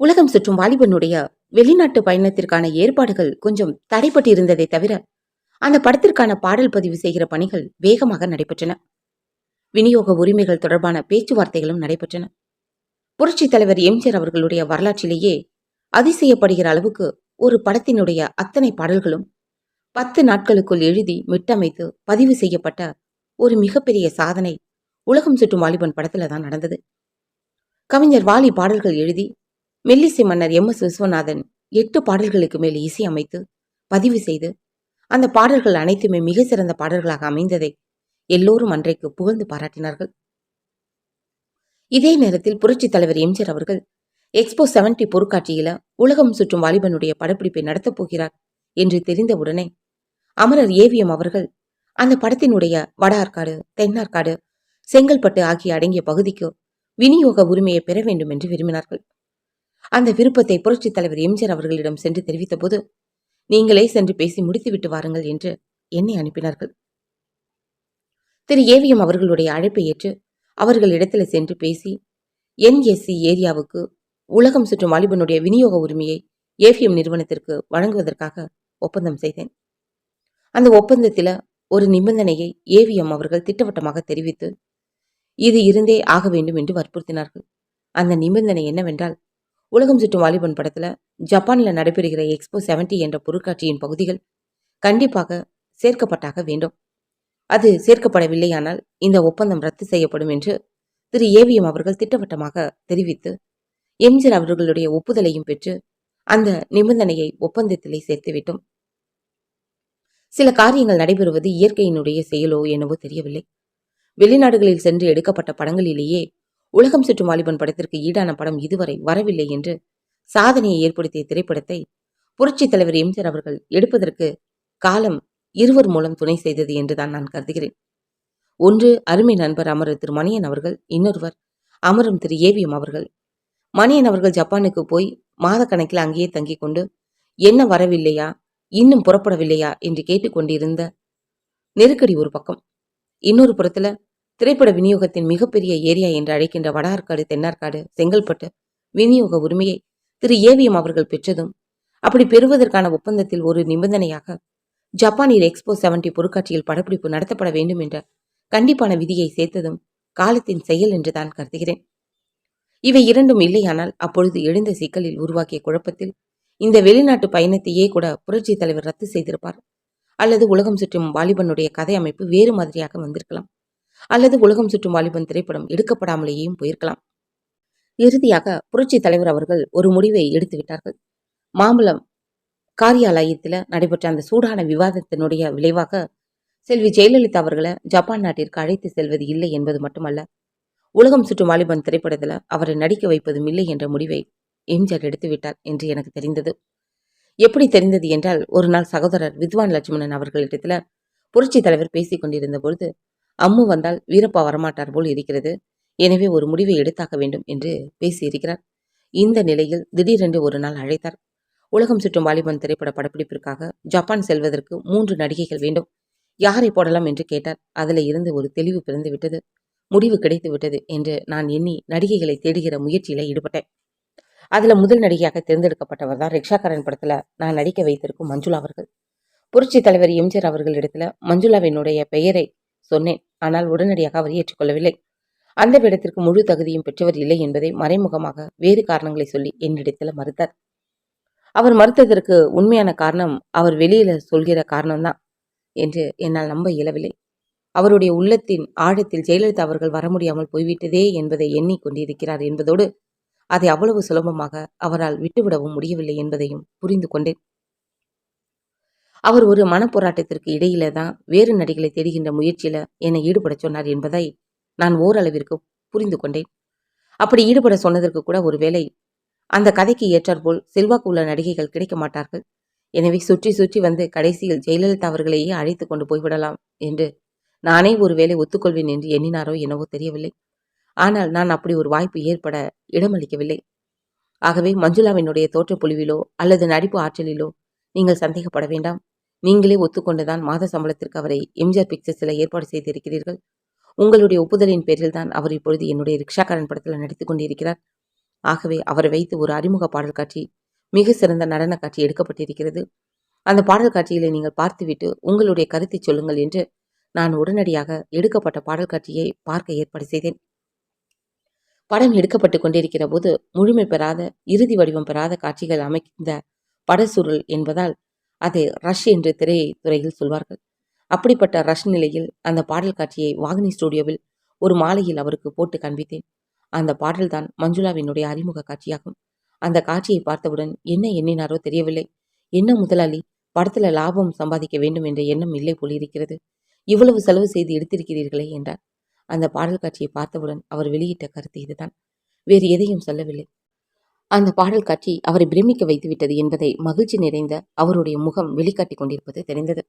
உலகம் சுற்றும் வாலிபனுடைய வெளிநாட்டு பயணத்திற்கான ஏற்பாடுகள் கொஞ்சம் தடைப்பட்டு இருந்ததை தவிர அந்த படத்திற்கான பாடல் பதிவு செய்கிற பணிகள் வேகமாக நடைபெற்றன. விநியோக உரிமைகள் தொடர்பான பேச்சுவார்த்தைகளும் நடைபெற்றன. புரட்சித் தலைவர் எம்ஜிஆர் அவர்களுடைய வரலாற்றிலேயே அதிசயப்படுகிற அளவுக்கு ஒரு படத்தினுடைய அத்தனை பாடல்களும் பத்து நாட்களுக்குள் எழுதி மிட்டமைத்து பதிவு செய்யப்பட்ட ஒரு மிகப்பெரிய சாதனை உலகம் சுற்றும் வாலிபன் படத்துல தான் நடந்தது. கவிஞர் வாலி பாடல்கள் எழுதி மெல்லிசை மன்னர் எம். எஸ். விஸ்வநாதன் எட்டு பாடல்களுக்கு மேல் இசை அமைத்து பதிவு செய்து அந்த பாடல்கள் அனைத்துமே மிக சிறந்த பாடல்களாக அமைந்ததை எல்லோரும் அன்றைக்கு புகழ்ந்து பாராட்டினார்கள். இதே நேரத்தில் புரட்சித் தலைவர் எம்ஜிஆர் அவர்கள் எக்ஸ்போ 70 பொருட்காட்சியில உலகம் சுற்றும் வாலிபனுடைய படப்பிடிப்பை நடத்தப் போகிறார் என்று தெரிந்தவுடனே அமரர் ஏவிஎம் அவர்கள் அந்த படத்தினுடைய வட ஆற்காடு தென்னார்காடு செங்கல்பட்டு ஆகிய அடங்கிய பகுதிக்கு விநியோக உரிமையை பெற வேண்டும் என்று விரும்பினார்கள். அந்த விருப்பத்தை புரட்சித் தலைவர் எம்ஜிஆர் அவர்களிடம் சென்று தெரிவித்த போது நீங்களே சென்று பேசி முடித்துவிட்டு வாருங்கள் என்று என்னை அனுப்பினார்கள். திரு. ஏவிஎம் அவர்களுடைய அழைப்பை ஏற்று அவர்களிடத்தில் சென்று பேசி என்எஸ்சி ஏரியாவுக்கு உலகம் சுற்றும் வாலிபனுடைய விநியோக உரிமையை ஏவிஎம் நிறுவனத்திற்கு வழங்குவதற்காக ஒப்பந்தம் செய்தேன். அந்த ஒப்பந்தத்தில் ஒரு நிபந்தனையை ஏவிஎம் அவர்கள் திட்டவட்டமாக தெரிவித்து இது இருந்தே ஆக வேண்டும் என்று வற்புறுத்தினார்கள். அந்த நிபந்தனை என்னவென்றால் உலகம் சுற்றும் வாலிபன் படத்தில் ஜப்பானில் நடைபெறுகிற எக்ஸ்போ 70 என்ற பொருட்காட்சியின் பகுதிகள் கண்டிப்பாக சேர்க்கப்பட்டாக வேண்டும். அது சேர்க்கப்படவில்லையானால் இந்த ஒப்பந்தம் ரத்து செய்யப்படும் என்று திரு ஏவிஎம் அவர்கள் திட்டவட்டமாக தெரிவித்து எம்ஜிஆர் அவர்களுடைய ஒப்புதலையும் பெற்று அந்த நிபந்தனையை ஒப்பந்தத்திலே சேர்த்துவிட்டோம். சில காரியங்கள் நடைபெறுவது இயற்கையினுடைய செயலோ என்னவோ தெரியவில்லை. வெளிநாடுகளில் சென்று எடுக்கப்பட்ட படங்களிலேயே உலகம் சுற்றும் வாலிபன் படத்திற்கு ஈடான படம் இதுவரை வரவில்லை என்று சாதனையை ஏற்படுத்திய திரைப்படத்தை புரட்சித் தலைவர் எம்ஜிஆர் அவர்கள் எடுப்பதற்கு காலம் இருவர் மூலம் துணை செய்தது என்றுதான் நான் கருதுகிறேன். ஒன்று அருமை நண்பர் அமரர் திரு மணியன் அவர்கள் இன்னொருவர் அமரும் திரு ஏவிஎம் அவர்கள். மணியன் அவர்கள் ஜப்பானுக்கு போய் மாதக்கணக்கில் அங்கேயே தங்கிக் கொண்டு என்ன வரவில்லையா? இன்னும் புறப்படவில்லையா? என்று கேட்டுக்கொண்டிருந்த நெருக்கடி ஒரு பக்கம். இன்னொரு புறத்துல திரைப்பட விநியோகத்தின் மிகப்பெரிய ஏரியா என்று அழைக்கின்ற வடார்காடு தென்னார்காடு செங்கல்பட்டு விநியோக உரிமையை திரு. ஏவிஎம் அவர்கள் பெற்றதும் அப்படி பெறுவதற்கான ஒப்பந்தத்தில் ஒரு நிபந்தனையாக ஜப்பானில் எக்ஸ்போ 70 பொருட்காட்சியில் படப்பிடிப்பு நடத்தப்பட வேண்டும் என்ற கண்டிப்பான விதியை சேர்த்ததும் காலத்தின் செயல் என்றுதான் கருதுகிறேன். இவை இரண்டும் இல்லையானால் அப்பொழுது எழுந்த சிக்கலில் உருவாக்கிய குழப்பத்தில் இந்த வெளிநாட்டு பயணத்தையே கூட புரட்சித் தலைவர் ரத்து செய்திருப்பார். அல்லது உலகம் சுற்றும் வாலிபனுடைய கதை அமைப்பு வேறு மாதிரியாக வந்திருக்கலாம். அல்லது உலகம் சுற்றும் வாலிபன் திரைப்படம் எடுக்கப்படாமலேயும் போயிருக்கலாம். இறுதியாக புரட்சி தலைவர் அவர்கள் ஒரு முடிவை எடுத்து விட்டார்கள். மாம்பழம் காரியாலயத்தில் நடைபெற்ற அந்த சூடான விவாதத்தினுடைய விளைவாக செல்வி ஜெயலலிதா அவர்களை ஜப்பான் நாட்டிற்கு அழைத்து செல்வது இல்லை என்பது மட்டுமல்ல உலகம் சுற்றும் வாலிபன் திரைப்படத்தில் அவரை நடிக்க வைப்பதும் இல்லை என்ற முடிவை எம்ஜிஆர் எடுத்துவிட்டார் என்று எனக்கு தெரிந்தது. எப்படி தெரிந்தது என்றால் ஒரு நாள் சகோதரர் வித்வான் லட்சுமணன் அவர்களிடத்தில் புரட்சி தலைவர் பேசிக் கொண்டிருந்த பொழுது அம்மு வந்தால் வீரப்பா வரமாட்டார் போல் இருக்கிறது. எனவே ஒரு முடிவை எடுத்தாக்க வேண்டும் என்று பேசியிருக்கிறார். இந்த நிலையில் திடீரென்று ஒரு நாள் அழைத்தார். உலகம் சுற்றும் வாலிபன் திரைப்பட படப்பிடிப்பிற்காக ஜப்பான் செல்வதற்கு மூன்று நடிகைகள் வேண்டும். யாரை போடலாம் என்று கேட்டார். அதில் இருந்து ஒரு தெளிவு பிறந்து விட்டது முடிவு கிடைத்து விட்டது என்று நான் எண்ணி நடிகைகளை தேடுகிற முயற்சியில் ஈடுபட்டேன். அதில் முதல் நடிகையாக தேர்ந்தெடுக்கப்பட்டவர் தான் ரிக்ஷாக்காரன் படத்தில் நான் நடிக்க வைத்திருக்கும் மஞ்சுளா அவர்கள். புரட்சி தலைவர் எம்ஜிஆர் அவர்களிடத்துல மஞ்சுளாவினுடைய பெயரை சொன்னேன். ஆனால் உடனடியாக அவர் ஏற்றுக்கொள்ளவில்லை. அந்த வேடத்திற்கு முழு தகுதியும் பெற்றவர் இல்லை என்பதை மறைமுகமாக வேறு காரணங்களை சொல்லி என்னிடத்தில் மறுத்தார். அவர் மறுத்ததற்கு உண்மையான காரணம் அவர் வெளியில சொல்கிற காரணம்தான் என்று என்னால் நம்ப இயலவில்லை. அவருடைய உள்ளத்தின் ஆழத்தில் ஜெயலலிதா அவர்கள் வர முடியாமல் போய்விட்டதே என்பதை எண்ணிக்கொண்டிருக்கிறார் என்பதோடு அதை அவ்வளவு சுலபமாக அவரால் விட்டுவிடவும் முடியவில்லை என்பதையும் புரிந்து கொண்டேன். அவர் ஒரு மனப்போராட்டத்திற்கு இடையில தான் வேறு நடிகளை தேடுகின்ற முயற்சியில என்னை ஈடுபட சொன்னார் என்பதை நான் ஓரளவிற்கு புரிந்து கொண்டேன். அப்படி ஈடுபட சொன்னதற்கு கூட ஒருவேளை அந்த கதைக்கு ஏற்றாற்போல் செல்வாக்கு உள்ள நடிகைகள் கிடைக்க மாட்டார்கள். எனவே சுற்றி சுற்றி வந்து கடைசியில் ஜெயலலிதா அவர்களையே அழைத்து கொண்டு போய்விடலாம் என்று நானே ஒருவேளை ஒத்துக்கொள்வேன் என்று எண்ணினாரோ என்னவோ தெரியவில்லை. ஆனால் நான் அப்படி ஒரு வாய்ப்பு ஏற்பட இடமளிக்கவில்லை. ஆகவே மஞ்சுளாவினுடைய தோற்றப்பொழிவிலோ அல்லது நடிப்பு ஆற்றலிலோ நீங்கள் சந்தேகப்பட வேண்டாம். நீங்களே ஒத்துக்கொண்டுதான் மாத சம்பளத்திற்கு அவரை எம்ஜிஆர் பிக்சர்ஸில் ஏற்பாடு செய்திருக்கிறீர்கள். உங்களுடைய ஒப்புதலின் பேரில் தான் அவர் இப்பொழுது என்னுடைய ரிக்ஷாக்காரன் படத்தில் நடித்து கொண்டிருக்கிறார். ஆகவே அவரை வைத்து ஒரு அறிமுக பாடல் காட்சி மிக சிறந்த நடன காட்சி எடுக்கப்பட்டிருக்கிறது. அந்த பாடல் காட்சிகளை நீங்கள் பார்த்துவிட்டு உங்களுடைய கருத்தை சொல்லுங்கள் என்று நான் உடனடியாக எடுக்கப்பட்ட பாடல் காட்சியை பார்க்க ஏற்பாடு செய்தேன். படம் எடுக்கப்பட்டு கொண்டிருக்கிற போது முழுமை பெறாத இறுதி வடிவம் பெறாத காட்சிகள் அமைந்த படசுருள் என்பதால் அதை ரஷ் என்று திரைத்துறையில் சொல்வார்கள். அப்படிப்பட்ட ரஷ் நிலையில் அந்த பாடல் காட்சியை வாகினி ஸ்டுடியோவில் ஒரு மாலையில் அவருக்கு போட்டு காண்பித்தேன். அந்த பாடல்தான் மஞ்சுளாவினுடைய அறிமுக காட்சியாகும். அந்த காட்சியை பார்த்தவுடன் என்ன எண்ணினாரோ தெரியவில்லை. என்ன முதலாளி படத்துல லாபம் சம்பாதிக்க வேண்டும் என்ற எண்ணம் இல்லை போலிருக்கிறது இவ்வளவு செலவு செய்து எடுத்திருக்கிறீர்களே என்றார். அந்த பாடல் காட்சியை பார்த்தவுடன் அவர் வெளியிட்ட கருத்து இதுதான். வேறு எதையும் சொல்லவில்லை. அந்த பாடல் காட்சி அவரை பிரமிக்க வைத்துவிட்டது என்பதை மகிழ்ச்சி நிறைந்த அவருடைய முகம் வெளிக்காட்டி கொண்டிருப்பது தெரிந்தது.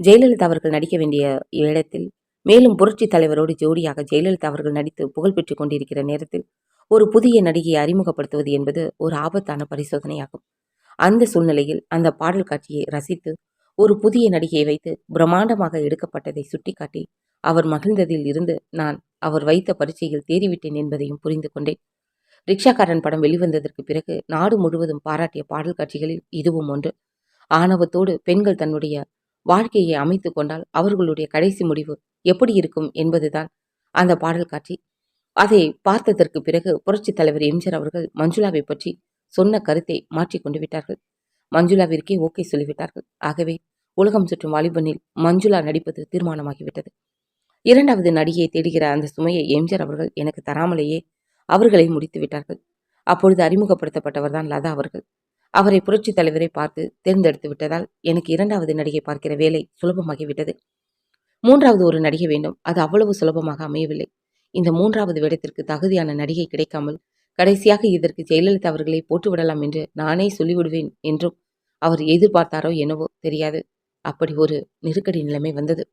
ஜெயலலிதா அவர்கள் நடிக்க வேண்டிய இடத்தில் மேலும் புரட்சி தலைவரோடு ஜோடியாக ஜெயலலிதா அவர்கள் நடித்து புகழ் பெற்றுக் கொண்டிருக்கிற நேரத்தில் ஒரு புதிய நடிகையை அறிமுகப்படுத்துவது என்பது ஒரு ஆபத்தான பரிசோதனையாகும். அந்த சூழ்நிலையில் அந்த பாடல் காட்சியை ரசித்து ஒரு புதிய நடிகையை வைத்து பிரம்மாண்டமாக எடுக்கப்பட்டதை சுட்டிக்காட்டி அவர் மகிழ்ந்ததில் இருந்து நான் அவர் வைத்த பரீட்சையில் தேறிவிட்டேன் என்பதையும் புரிந்து கொண்டேன். ரிக்ஷாக்காரன் படம் வெளிவந்ததற்கு பிறகு நாடு முழுவதும் பாராட்டிய பாடல் காட்சிகளில் இதுவும் ஒன்று. ஆணவத்தோடு பெண்கள் தன்னுடைய வாழ்க்கையை அமைத்து கொண்டால் அவர்களுடைய கடைசி முடிவு எப்படி இருக்கும் என்பதுதான் அந்த பாடல் காட்சி. அதை பார்த்ததற்கு பிறகு புரட்சித் தலைவர் எம்ஜிஆர் அவர்கள் மஞ்சுளாவை பற்றி சொன்ன கருத்தை மாற்றிக் கொண்டு விட்டார்கள். மஞ்சுளாவிற்கே ஓகே சொல்லிவிட்டார்கள். ஆகவே உலகம் சுற்றும் வாலிபனில் மஞ்சுளா நடிப்பது தீர்மானமாகிவிட்டது. இரண்டாவது நடிகையை தேடுகிற அந்த சுமையை எம்ஜிஆர் அவர்கள் எனக்கு தராமலேயே அவர்களை முடித்து விட்டார்கள். அப்பொழுது அறிமுகப்படுத்தப்பட்டவர்தான் லதா அவர்கள். அவரை புரட்சித் தலைவரை பார்த்து தேர்ந்தெடுத்து விட்டதால் எனக்கு இரண்டாவது நடிகை பார்க்கிற வேலை சுலபமாகிவிட்டது மூன்றாவது ஒரு நடிகை வேண்டும். அது அவ்வளவு சுலபமாக அமையவில்லை. இந்த மூன்றாவது வேடத்திற்கு தகுதியான நடிகை கிடைக்காமல் கடைசியாக இதற்கு ஜெயலலிதா அவர்களை போட்டுவிடலாம் என்று நானே சொல்லிவிடுவேன் என்றும் அவர் எதிர்பார்த்தாரோ என்னவோ தெரியாது. அப்படி ஒரு நெருக்கடி நிலைமை வந்தது.